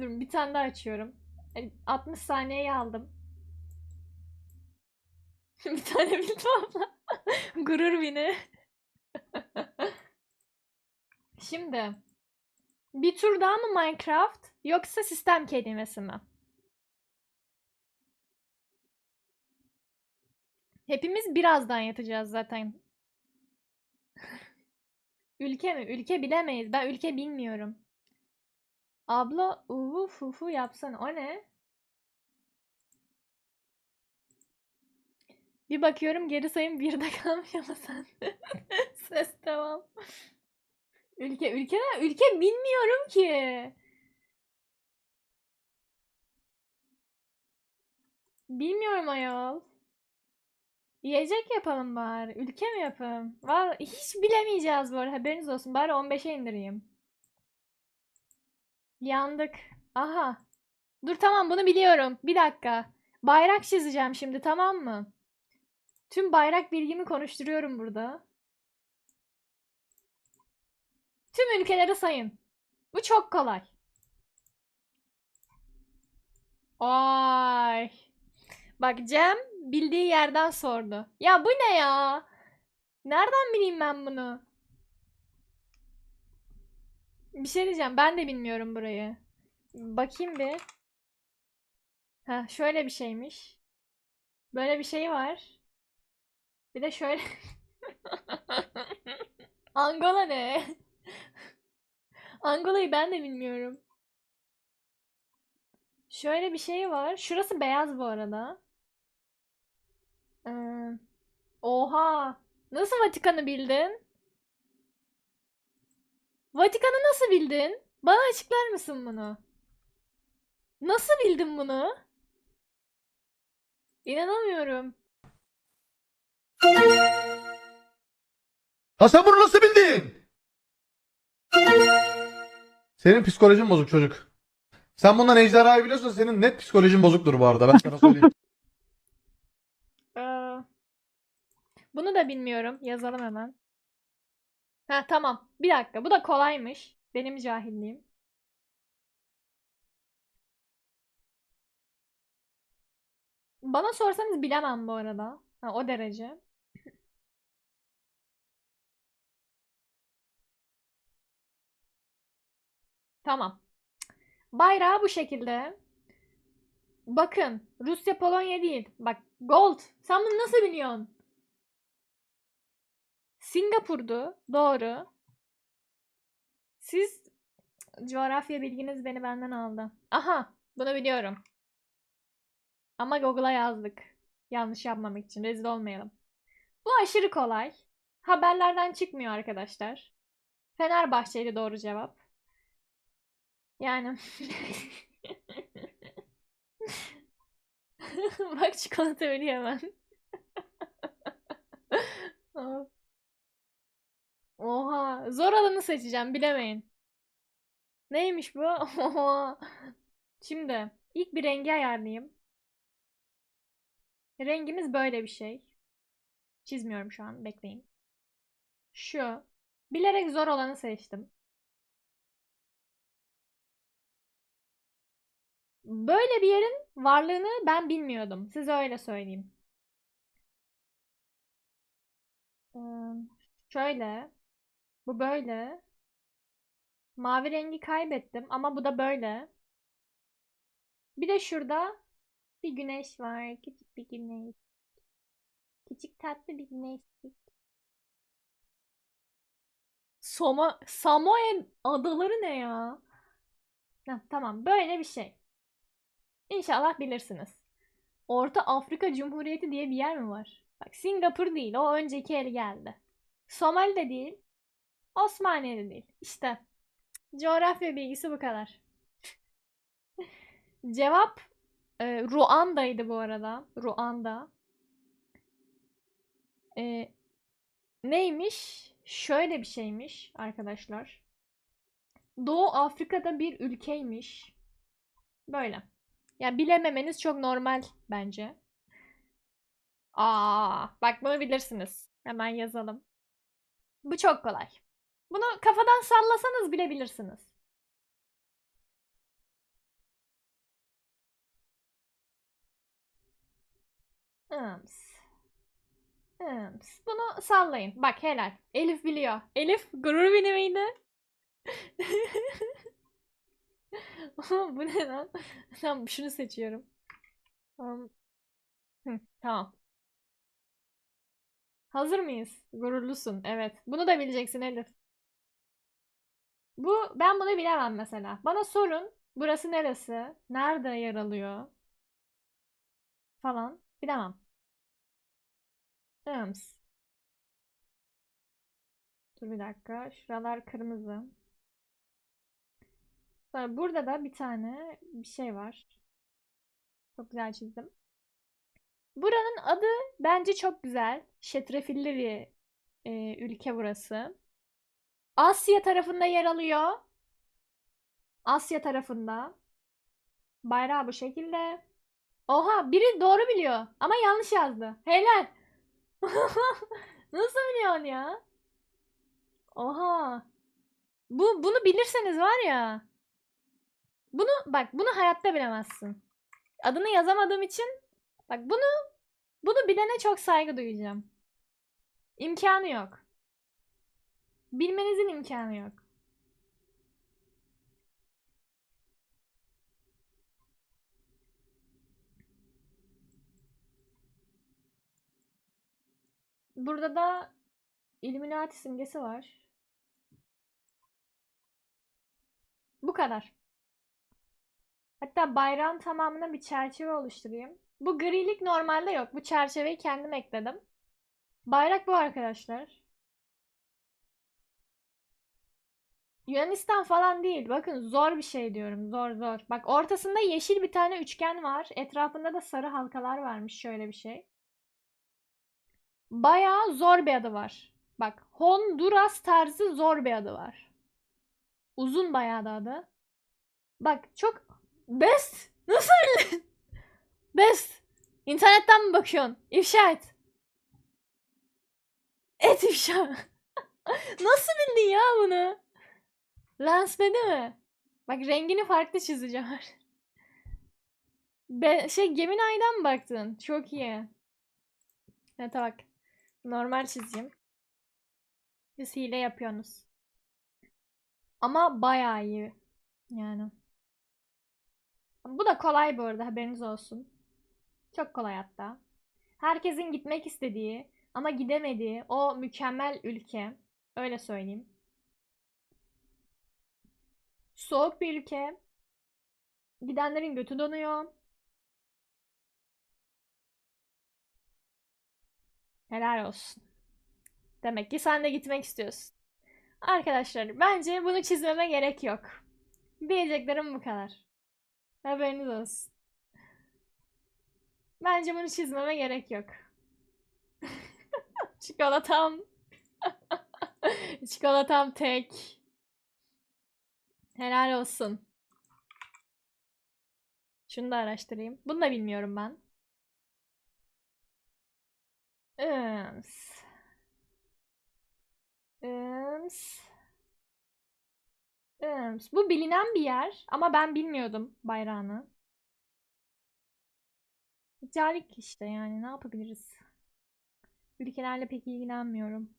Dur bir tane daha açıyorum. E, 60 saniyeyi aldım. bir tane bildim abla. Gurur bini. Şimdi bir tur daha mı Minecraft yoksa sistem kelimesi mi? Hepimiz birazdan yatacağız zaten. Ülke mi? Ülke bilemeyiz. Ben ülke bilmiyorum. Abla uvu fufu yapsana. O ne? Bir bakıyorum geri sayım birde kalmış ama sen. Ses devam. Ülke ülke ne? Ülke bilmiyorum ki. Bilmiyorum ayol. Yiyecek yapalım bari. Ülke mi yapalım? Vallahi hiç bilemeyeceğiz bu arada. Haberiniz olsun. Bari 15'e indireyim. Yandık. Aha. Dur tamam bunu biliyorum. Bir dakika. Bayrak çizeceğim şimdi tamam mı? Tüm bayrak bilgimi konuşturuyorum burada. Tüm ülkeleri sayın. Bu çok kolay. Ay. Bak Cem bildiği yerden sordu. Ya bu ne ya? Nereden bileyim ben bunu? Bir şey diyeceğim. Ben de bilmiyorum burayı. Bakayım bir. Ha, şöyle bir şeymiş. Böyle bir şey var. Bir de şöyle. Angola ne? Angola'yı ben de bilmiyorum. Şöyle bir şey var. Şurası beyaz bu arada. Ee, oha. Nasıl Vatikan'ı bildin? Vatikan'ı nasıl bildin? Bana açıklar mısın bunu? Nasıl bildin bunu? İnanamıyorum. Ha sen bunu nasıl bildin? Senin psikolojin bozuk çocuk. Sen bundan ejderhayı biliyorsun senin net psikolojin bozuktur bu arada ben sana söyleyeyim. Ee, bunu da bilmiyorum. Yazalım hemen. Ha tamam. Bir dakika. Bu da kolaymış. Benim cahilliğim. Bana sorsanız bilemem bu arada. Ha, o derece. Tamam. Bayrağı bu şekilde. Bakın. Rusya Polonya değil. Bak gold. Sen bunu nasıl biliyorsun? Singapur'du. Doğru. Siz coğrafya bilginiz beni benden aldı. Aha, bunu biliyorum. Ama Google'a yazdık. Yanlış yapmamak için rezil olmayalım. Bu aşırı kolay. Haberlerden çıkmıyor arkadaşlar. Fenerbahçe'ydi doğru cevap. Yani Bak çikolata veriyor hemen. Alanı seçeceğim. Bilemeyin. Neymiş bu? Şimdi ilk bir rengi ayarlayayım. Rengimiz böyle bir şey. Çizmiyorum şu an. Bekleyin. Şu. Bilerek zor olanı seçtim. Böyle bir yerin varlığını ben bilmiyordum. Size öyle söyleyeyim. Ee, şöyle. Bu böyle. Mavi rengi kaybettim ama bu da böyle. Bir de şurada bir güneş var. Küçük bir güneş. Küçük tatlı bir güneşlik. Soma Samoa adaları ne ya? Heh, tamam böyle bir şey. İnşallah bilirsiniz. Orta Afrika Cumhuriyeti diye bir yer mi var? Bak Singapur değil. O önceki el geldi. Somali de değil. Osmaniye de değil. İşte. Coğrafya bilgisi bu kadar. Cevap e, Ruanda'ydı bu arada. Ruanda. E, neymiş? Şöyle bir şeymiş arkadaşlar. Doğu Afrika'da bir ülkeymiş. Böyle. Ya bilememeniz çok normal bence. Aa, bak bunu bilirsiniz. Hemen yazalım. Bu çok kolay. Bunu kafadan sallasanız bilebilirsiniz. Ims. Ims. Bunu sallayın. Bak helal. Elif biliyor. Elif gurur beni miydi? Bu ne lan? Tamam şunu seçiyorum. Um, tamam. Tamam. Hazır mıyız? Gururlusun. Evet. Bunu da bileceksin Elif. Bu ben bunu bilemem mesela. Bana sorun. Burası neresi? Nerede yer alıyor? Falan. Bilemem. Ims. Dur bir dakika. Şuralar kırmızı. Sonra burada da bir tane bir şey var. Çok güzel çizdim. Buranın adı bence çok güzel. Şetrefilli bir e, ülke burası. Asya tarafında yer alıyor. Asya tarafında. Bayrağı bu şekilde. Oha biri doğru biliyor ama yanlış yazdı. Helal. Nasıl biliyorsun ya? Oha. Bu bunu bilirseniz var ya. Bunu bak bunu hayatta bilemezsin. Adını yazamadığım için bak bunu bunu bilene çok saygı duyacağım. İmkanı yok. Bilmenizin imkanı yok. Burada da Illuminati simgesi var. Bu kadar. Hatta bayrağın tamamına bir çerçeve oluşturayım. Bu grilik normalde yok. Bu çerçeveyi kendim ekledim. Bayrak bu arkadaşlar. Yunanistan falan değil. Bakın zor bir şey diyorum. Zor zor. Bak ortasında yeşil bir tane üçgen var. Etrafında da sarı halkalar varmış. Şöyle bir şey. Bayağı zor bir adı var. Bak Honduras tarzı zor bir adı var. Uzun bayağı da adı. Bak çok best. Nasıl bildin? Best. İnternetten mi bakıyorsun? İfşa et. Et ifşa. Nasıl bildin ya bunu? Lens dedi mi? Bak rengini farklı çizeceğim. Be şey Gemini'den mı baktın? Çok iyi. Evet bak. Normal çizeyim. Siz hile yapıyorsunuz. Ama bayağı iyi. Yani. Bu da kolay bu arada haberiniz olsun. Çok kolay hatta. Herkesin gitmek istediği ama gidemediği o mükemmel ülke. Öyle söyleyeyim. Soğuk bir ülke. Gidenlerin götü donuyor. Helal olsun. Demek ki sen de gitmek istiyorsun. Arkadaşlar bence bunu çizmeme gerek yok. Diyeceklerim bu kadar. Haberiniz olsun. Bence bunu çizmeme gerek yok. Çikolatam. Çikolatam tek. Helal olsun. Şunu da araştırayım. Bunu da bilmiyorum ben. Ims. Ims. Ims. Bu bilinen bir yer ama ben bilmiyordum bayrağını. Calik işte yani ne yapabiliriz? Ülkelerle pek ilgilenmiyorum.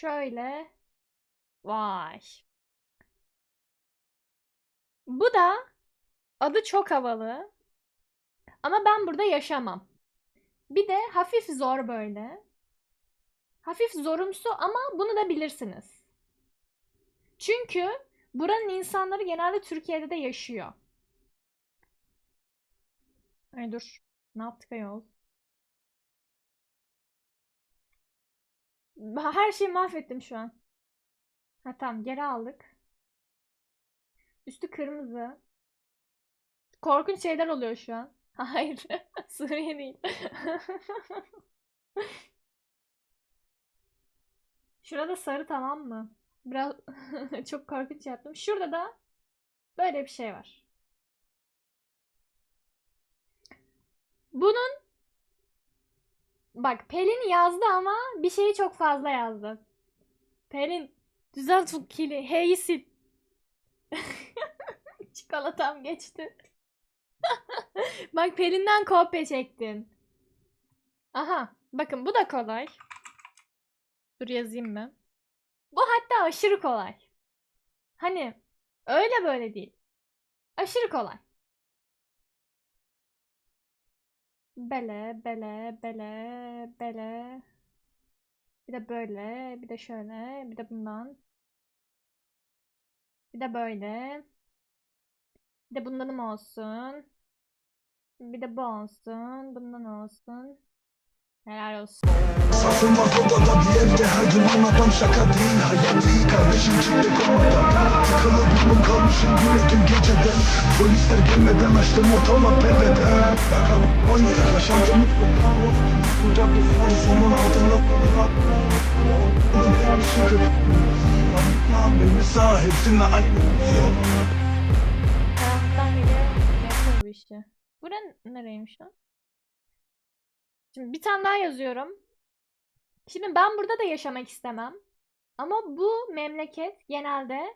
Şöyle. Vay. Bu da adı çok havalı. Ama ben burada yaşamam. Bir de hafif zor böyle. Hafif zorumsu ama bunu da bilirsiniz. Çünkü buranın insanları genelde Türkiye'de de yaşıyor. Ay dur. Ne yaptık ayol? Her şeyi mahvettim şu an. Ha tamam geri aldık. Üstü kırmızı. Korkunç şeyler oluyor şu an. Hayır. Suriye değil. Şurada sarı tamam mı? Biraz çok korkunç yaptım. Şurada da böyle bir şey var. Bunun bak Pelin yazdı ama bir şeyi çok fazla yazdı. Pelin düzelt bu kili. H'yi sil. Çikolatam geçti. Bak Pelin'den kopya çektin. Aha. Bakın bu da kolay. Dur yazayım mı? Bu hatta aşırı kolay. Hani öyle böyle değil. Aşırı kolay. Bele, bele, bele, bele. Bir de böyle, bir de şöyle, bir de bundan. Bir de böyle. Bir de bundanım olsun. Bir de bu olsun. Bundan olsun. Helal olsun. Sarsılmaz odada bir evde her gün adam şaka değil Hayal değil kardeşim çıktı komadan Tıkalı yolum kalmışım yüreğim geceden Polisler gelmeden açtım ortama perdeden Bakalım 10 yıl yaşandı mutluluklar Kucak bir fan sonun altında Benim sahipsinle aynı Taraftan geliyor. Yapıyor bu işi. Bura nereymiş lan? Şimdi bir tane daha yazıyorum. Şimdi ben burada da yaşamak istemem. Ama bu memleket genelde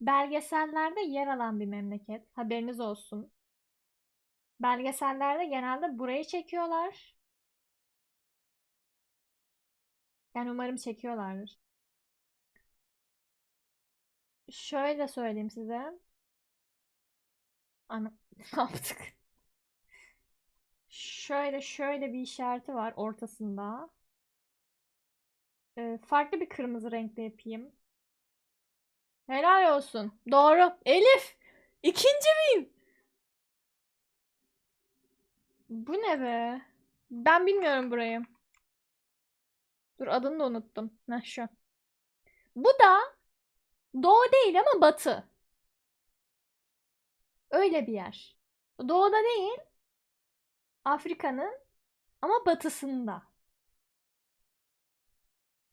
belgesellerde yer alan bir memleket. Haberiniz olsun. Belgesellerde genelde burayı çekiyorlar. Yani umarım çekiyorlardır. Şöyle söyleyeyim size. Ana ne yaptık? Şöyle şöyle bir işareti var ortasında. Ee, farklı bir kırmızı renkte yapayım. Helal olsun. Doğru. Elif. İkinci bin. Bu ne be? Ben bilmiyorum burayı. Dur adını da unuttum. Heh şu. Bu da doğu değil ama batı. Öyle bir yer. Doğuda değil. Afrika'nın ama batısında.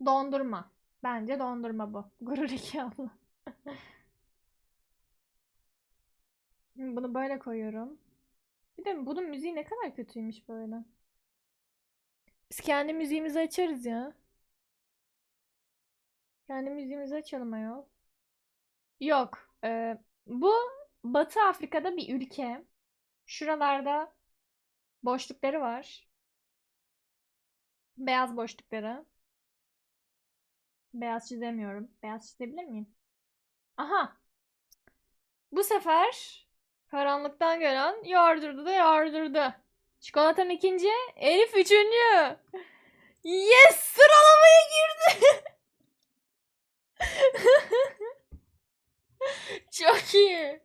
Dondurma. Bence dondurma bu. Gurur iki abla. Bunu böyle koyuyorum. Bir de bunun müziği ne kadar kötüymüş böyle. Biz kendi müziğimizi açarız ya. Kendi müziğimizi açalım ayol. Yok. e, bu Batı Afrika'da bir ülke. Şuralarda boşlukları var. Beyaz boşlukları. Beyaz çizemiyorum. Beyaz çizebilir miyim? Aha. Bu sefer karanlıktan gelen yardırdı da yardırdı. Çikolatam ikinci, Elif üçüncü. Yes! Sıralamaya girdi. Çok iyi.